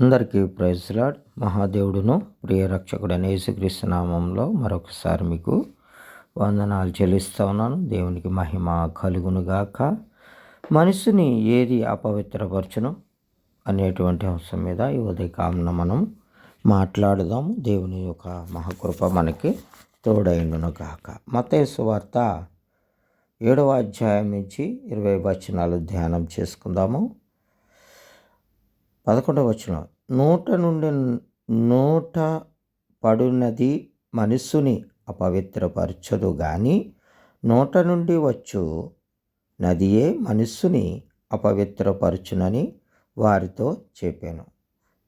అందరికీ ప్రైజ్లాడ్ మహాదేవుడును ప్రియరక్షకుడైన యేసుక్రీస్తు నామంలో మరొకసారి మీకు వందనాలు చెల్లిస్తూ ఉన్నాను. దేవునికి మహిమ కలుగునుగాక. మనిషిని ఏది అపవిత్రపరచును అనేటువంటి అంశం మీద ఈ ఉదయకాలంలో మనం మాట్లాడదాము. దేవుని యొక్క మహాకృప మనకి తోడైండును గాక మతేసు వార్త ఏడవ అధ్యాయం నుంచి ఇరవై వచనాలు ధ్యానం చేసుకుందాము. పదకొండవ వచనం. నూట నుండి నూట పడునది మనస్సుని అపవిత్రపరచదు కానీ నోట నుండి వచ్చు నదియే మనస్సుని అపవిత్రపరచునని వారితో చెప్పాను.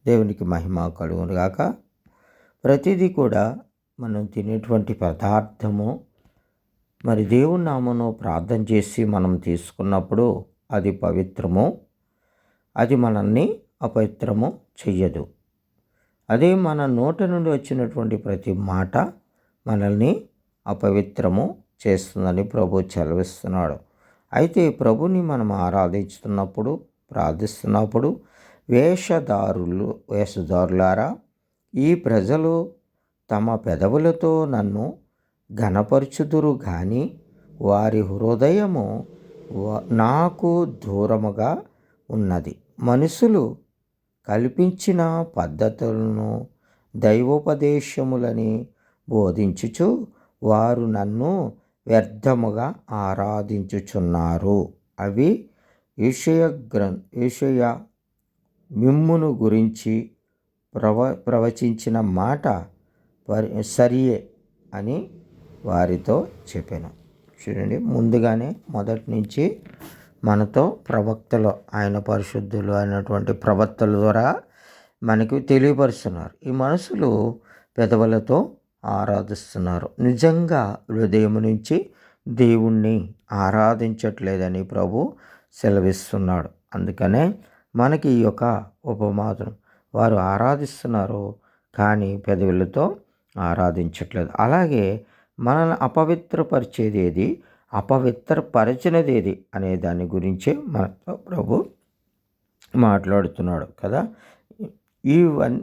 దేవునికి మహిమ కలుగును గాక. ప్రతిదీ కూడా మనం తినేటువంటి పదార్థము మరి దేవుని నామను ప్రార్థన చేసి మనం తీసుకున్నప్పుడు అది పవిత్రము. అది మనల్ని అపవిత్రము చెయ్యదు. అదే మన నోట నుండి వచ్చినటువంటి ప్రతి మాట మనల్ని అపవిత్రము చేస్తుందని ప్రభు చలవిస్తున్నాడు అయితే ప్రభుని మనం ఆరాధించుతున్నప్పుడు ప్రార్థిస్తున్నప్పుడు వేషధారులు వేషధారులారా ఈ ప్రజలు తమ పెదవులతో నన్ను ఘనపరచుదురు కానీ వారి హృదయము నాకు దూరముగా ఉన్నది. మనుషులు కల్పించిన పద్ధతులను దైవోపదేశములని బోధించుచు వారు నన్ను వ్యర్థముగా ఆరాధించుచున్నారు. అవి ఈషయ గ్రం ఈషయ మిమ్మును గురించి ప్రవ ప్రవచించిన మాట సరియే అని వారితో చెప్పాను. చూడండి ముందుగానే మొదటి నుంచి మనతో ప్రవక్తలు ఆయన పరిశుద్ధులు అయినటువంటి ప్రవక్తల ద్వారా మనకి తెలియపరుస్తున్నారు. ఈ మనసులు పెదవులతో ఆరాధిస్తున్నారు. నిజంగా హృదయం నుంచి దేవుణ్ణి ఆరాధించట్లేదని ప్రభు సెలవిస్తున్నాడు. అందుకనే మనకి ఈ యొక్క ఉపమాదం వారు ఆరాధిస్తున్నారు కానీ పెదవులతో ఆరాధించట్లేదు. అలాగే మనల్ని అపవిత్రపరిచేది ఏది? అపవిత్రపరచినది ఏది అనే దాని గురించే మనతో ప్రభు మాట్లాడుతున్నాడు కదా. ఈవన్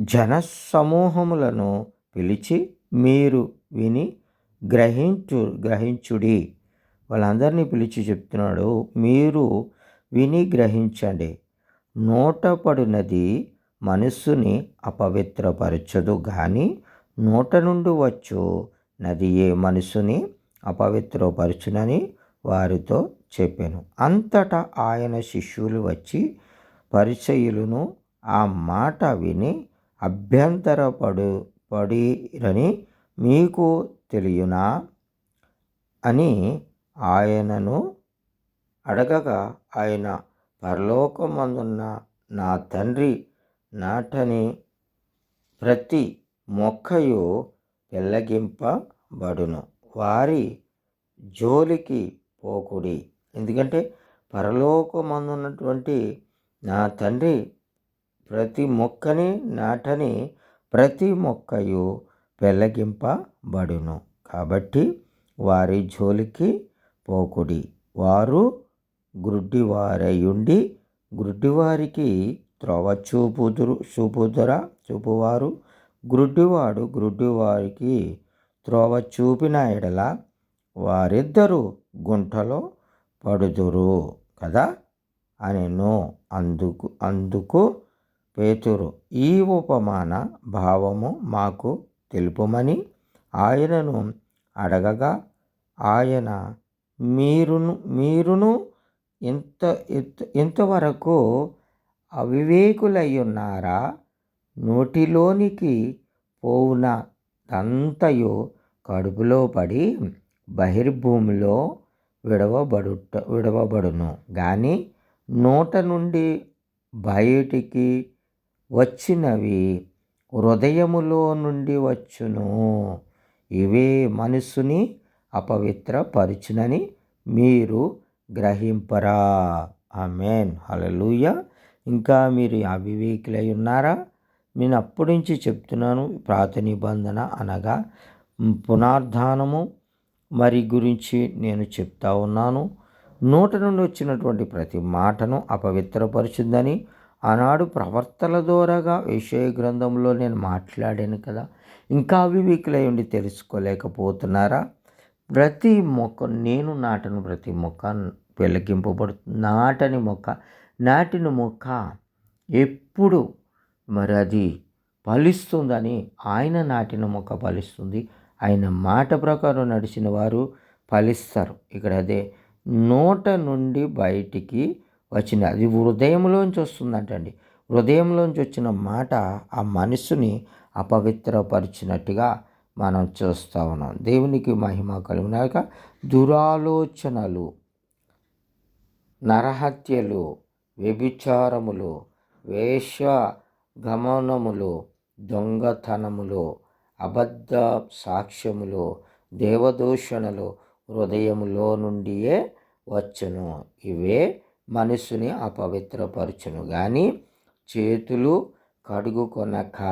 జన సమూహములను పిలిచి మీరు విని గ్రహించు గ్రహించుడి. వాళ్ళందరినీ పిలిచి చెప్తున్నాడు మీరు విని గ్రహించండి. నోటపడినది మనస్సుని అపవిత్రపరచదు కానీ నోట నుండి వచ్చు. నదియే మనసుని అపవిత్రపరచునని వారితో చెప్పాను. అంతటా ఆయన శిష్యులు వచ్చి పరిచయులను ఆ మాట విని అభ్యంతరపడు పడిరని మీకు తెలియనా? అని ఆయనను అడగగా ఆయన పరలోకమందున్న నా తండ్రి నాటని ప్రతి మొక్కయు పెళ్ళగింపబడును వారి జోలికి పోకుడి. ఎందుకంటే పరలోకమందున్నటువంటి నా తండ్రి ప్రతి మొక్కని నాటని ప్రతి మొక్కయు పెళ్ళగింపబడును కాబట్టి వారి జోలికి పోకుడి. వారు గ్రుడ్డివారయుండి గ్రుడ్డివారికి త్రోవ చూపుదురు చూపుదురా చూపువారు గ్రుడ్డివాడు గ్రుడ్డివారికి త్రోవ చూపిన ఎడల వారిద్దరూ గుంటలో పడుదురు కదా? అనెను అందుకు అందుకు పేతురు ఈ ఉపమాన భావము మాకు తెలుపమని ఆయనను అడగగా ఆయన మీరును మీరును ఇంత ఇంతవరకు అవివేకులై ఉన్నారా? నోటిలోనికి పోవున దంతయు కడుపులో పడి బహిర్భూమిలో విడవబడుట విడవబడును. కానీ నోట నుండి బయటికి వచ్చినవి హృదయములో నుండి వచ్చును. ఇవే మనస్సుని అపవిత్రపరుచునని మీరు గ్రహింపరా. ఆమెన్. హలలుయ ఇంకా మీరు అవివేకులై ఉన్నారా? నేను అప్పటి నుంచి చెప్తున్నాను ప్రాత నిబంధన అనగా పునర్ధానము మరి గురించి నేను చెప్తా ఉన్నాను. నోట నుండి వచ్చినటువంటి ప్రతి మాటను అపవిత్రపరుచుందని ఆనాడు ప్రవర్తల ద్వారాగా విషయ గ్రంథంలో నేను మాట్లాడాను కదా. ఇంకా అవివేకులై ఉండి తెలుసుకోలేకపోతున్నారా? ప్రతి మొక్క నేను నాటను ప్రతి మొక్క పెళ్ళకింపబడుతుంది నాటని మొక్క నాటిన మొక్క ఎప్పుడు మరి అది ఫలిస్తుందని ఆయన నాటిన మొక్క ఫలిస్తుంది. ఆయన మాట ప్రకారం నడిచిన వారు ఫలిస్తారు. ఇక్కడ అదే నోట నుండి బయటికి వచ్చింది. అది హృదయంలోంచి వస్తుందంటండి. హృదయంలోంచి వచ్చిన మాట ఆ మనసుని అపవిత్రపరిచినట్టుగా మనం చూస్తూ ఉన్నాం. దేవునికి మహిమ కలిగినాక దురాలోచనలు నరహత్యలు వ్యభిచారములు వేష గమనములు దొంగతనములు అబద్ధ సాక్ష్యములు దేవదూషణలు హృదయములో నుండియే వచ్చును. ఇవే మనసుని అపవిత్రపరచును. కానీ చేతులు కడుగుకొనక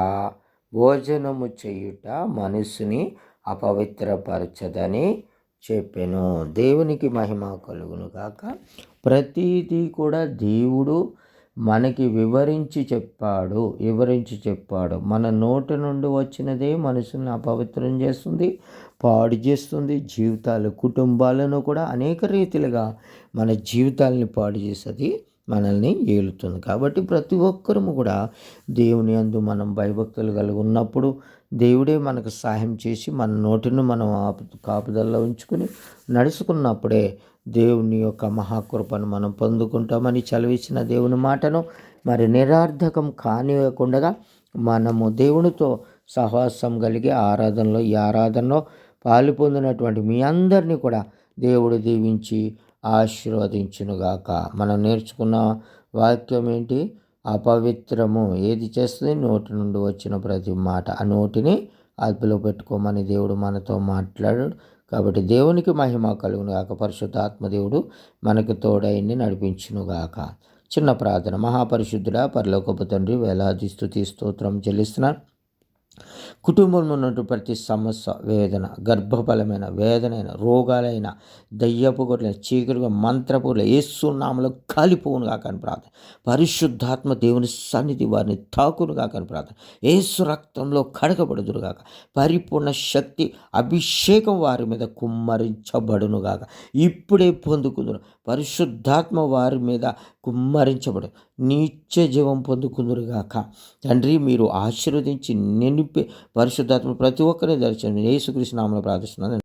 భోజనము చేయుట మనసుని అపవిత్రపరచదని చెప్పాను. దేవునికి మహిమ కలుగును కాక ప్రతీది కూడా దేవుడు మనకి వివరించి చెప్పాడు వివరించి చెప్పాడు. మన నోటి నుండి వచ్చినదే మనసుని అపవిత్రం చేస్తుంది పాడు చేస్తుంది. జీవితాలు కుటుంబాలను కూడా అనేక రీతిలుగా మన జీవితాలని పాడు చేసేది మనల్ని ఏలుతుంది. కాబట్టి ప్రతి ఒక్కరము కూడా దేవుని అందు మనం భయభక్తులు కలిగి ఉన్నప్పుడు దేవుడే మనకు సహాయం చేసి మన నోటిని మనం ఆపు కాపుదల్లో ఉంచుకుని నడుచుకున్నప్పుడే దేవుని యొక్క మహాకృపను మనం పొందుకుంటామని చదివించిన దేవుని మాటను మరి నిరార్థకం కానివ్వకుండా మనము దేవునితో సహవాసం కలిగి ఆరాధనలో ఈ ఆరాధనలో పాలు పొందినటువంటి మీ అందరినీ కూడా దేవుడు దీవించి ఆశీర్వదించునుగాక. మనం నేర్చుకున్న వాక్యం ఏంటి? అపవిత్రము. ఏది చేస్తుంది? నోటి నుండి వచ్చిన ప్రతి మాట. ఆ నోటిని అదుపులో పెట్టుకోమని దేవుడు మనతో మాట్లాడు కాబట్టి దేవునికి మహిమ కలుగునుగాక పరిశుద్ధ ఆత్మదేవుడు మనకు తోడైంది నడిపించునుగాక చిన్న ప్రార్థన. మహాపరిశుద్ధుడ పరలోకపు తండ్రి వేలాది స్థుతి స్తోత్రం చెల్లిస్తున్నాను. కుటుంబంలో ఉన్నటువంటి ప్రతి సమస్య వేదన గర్భఫలమైన వేదనైన రోగాలైన దయ్యపు కొట్లైన చీకటిగా మంత్రపుల ఏసునామలో కాలిపోవును కాకని ప్రార్థన. పరిశుద్ధాత్మ దేవుని సన్నిధి వారిని తాకును కాకని ప్రార్థన. ఏసు రక్తంలో కడగబడుదురు కాక పరిపూర్ణ శక్తి అభిషేకం వారి మీద కుమ్మరించబడును గాక. ఇప్పుడే పొందుకుందురు. పరిశుద్ధాత్మ వారి మీద కుమ్మరించబడు. నిత్య జీవం పొందుకుందురుగాక తండ్రి మీరు ఆశీర్వదించి నింపి పరిశుద్ధాత్మ ప్రతి ఒక్కరిని దర్శనం యేసుకృష్ణ నామలో ప్రార్థిస్తున్నాను.